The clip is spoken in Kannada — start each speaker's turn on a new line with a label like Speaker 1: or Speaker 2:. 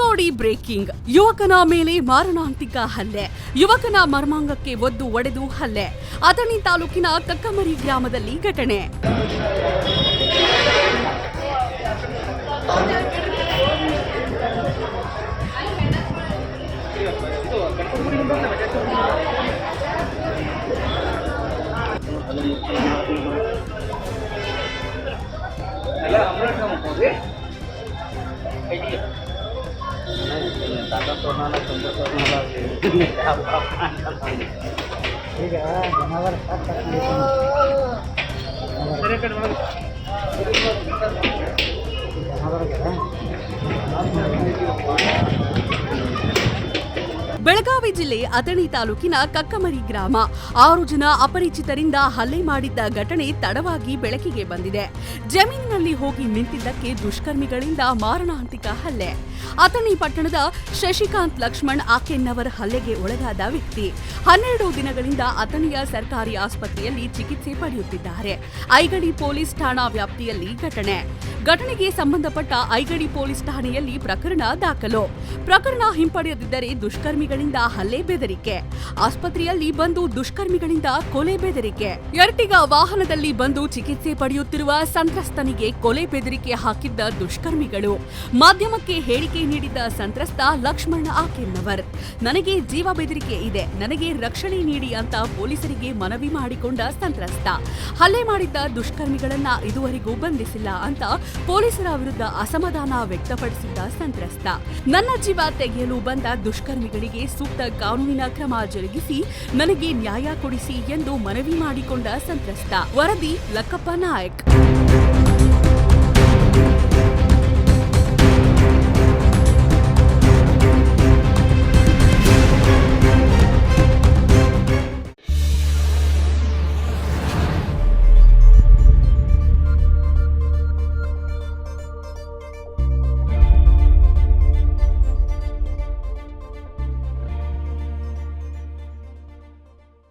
Speaker 1: ಚಿಕ್ಕೋಡಿ ಬ್ರೇಕಿಂಗ್. ಯುವಕನ ಮೇಲೆ ಮಾರಣಾಂತಿಕ ಹಲ್ಲೆ. ಯುವಕನ ಮರ್ಮಾಂಗಕ್ಕೆ ಒದ್ದು ಒಡೆದು ಹಲ್ಲೆ. ಅಥಣಿ ತಾಲೂಕಿನ ಕಕ್ಕಮರಿ ಗ್ರಾಮದಲ್ಲಿ ಘಟನೆ.
Speaker 2: ಈಗ ಜನವರ
Speaker 1: ಬೆಳಗಾವಿ ಜಿಲ್ಲೆ ಅಥಣಿ ತಾಲೂಕಿನ ಕಕ್ಕಮರಿ ಗ್ರಾಮ. ಆರು ಜನ ಅಪರಿಚಿತರಿಂದ ಹಲ್ಲೆ ಮಾಡಿದ್ದ ಘಟನೆ ತಡವಾಗಿ ಬೆಳಕಿಗೆ ಬಂದಿದೆ. ಜಮೀನಿನಲ್ಲಿ ಹೋಗಿ ನಿಂತಿದ್ದಕ್ಕೆ ದುಷ್ಕರ್ಮಿಗಳಿಂದ ಮಾರಣಾಂತಿಕ ಹಲ್ಲೆ. ಅಥಣಿ ಪಟ್ಟಣದ ಶಶಿಕಾಂತ್ ಲಕ್ಷ್ಮಣ್ ಆಕೆನ್ನವರ್ ಹಲ್ಲೆಗೆ ಒಳಗಾದ ವ್ಯಕ್ತಿ. ಹನ್ನೆರಡು ದಿನಗಳಿಂದ ಅಥಣಿಯ ಸರ್ಕಾರಿ ಆಸ್ಪತ್ರೆಯಲ್ಲಿ ಚಿಕಿತ್ಸೆ ಪಡೆಯುತ್ತಿದ್ದಾರೆ. ಐಗಡಿ ಪೊಲೀಸ್ ಠಾಣಾ ವ್ಯಾಪ್ತಿಯಲ್ಲಿ ಘಟನೆ. ಘಟನೆಗೆ ಸಂಬಂಧಪಟ್ಟ ಐಗಡಿ ಪೊಲೀಸ್ ಠಾಣೆಯಲ್ಲಿ ಪ್ರಕರಣ ದಾಖಲು. ಪ್ರಕರಣ ಹಿಂಪಡೆಯದಿದ್ದರೆ ದುಷ್ಕರ್ಮಿಗಳಿಂದ ಹಲ್ಲೆ ಬೆದರಿಕೆ. ಆಸ್ಪತ್ರೆಯಲ್ಲಿ ಬಂದು ದುಷ್ಕರ್ಮಿಗಳಿಂದ ಕೊಲೆ ಬೆದರಿಕೆ. ಎರ್ಟಿಗ ವಾಹನದಲ್ಲಿ ಬಂದು ಚಿಕಿತ್ಸೆ ಪಡೆಯುತ್ತಿರುವ ಸಂತ್ರಸ್ತನಿಗೆ ಕೊಲೆ ಬೆದರಿಕೆ ಹಾಕಿದ್ದ ದುಷ್ಕರ್ಮಿಗಳು. ಮಾಧ್ಯಮಕ್ಕೆ ಹೇಳಿಕೆ ನೀಡಿದ್ದ ಸಂತ್ರಸ್ತ ಲಕ್ಷ್ಮಣ ಆಕೆನ್ನವರ್ ನನಗೆ ಜೀವ ಬೆದರಿಕೆ ಇದೆ, ನನಗೆ ರಕ್ಷಣೆ ನೀಡಿ ಅಂತ ಪೊಲೀಸರಿಗೆ ಮನವಿ ಮಾಡಿಕೊಂಡ ಸಂತ್ರಸ್ತ. ಹಲ್ಲೆ ಮಾಡಿದ್ದ ದುಷ್ಕರ್ಮಿಗಳನ್ನ ಇದುವರೆಗೂ ಬಂಧಿಸಿಲ್ಲ ಅಂತ ಪೊಲೀಸರ ವಿರುದ್ಧ ಅಸಮಾಧಾನ ವ್ಯಕ್ತಪಡಿಸಿದ್ದ ಸಂತ್ರಸ್ತ. ನನ್ನ ಜೀವ ತೆಗೆಯಲು ಬಂದ ದುಷ್ಕರ್ಮಿಗಳಿಗೆ ಸೂಕ್ತ ಕಾನೂನಿನ ಕ್ರಮ ಜರುಗಿಸಿ ನನಗೆ ನ್ಯಾಯ ಕೊಡಿಸಿ ಎಂದು ಮನವಿ ಮಾಡಿಕೊಂಡ ಸಂತ್ರಸ್ತ ವರದಿ ಲಕ್ಕಪ್ಪ ನಾಯಕ್.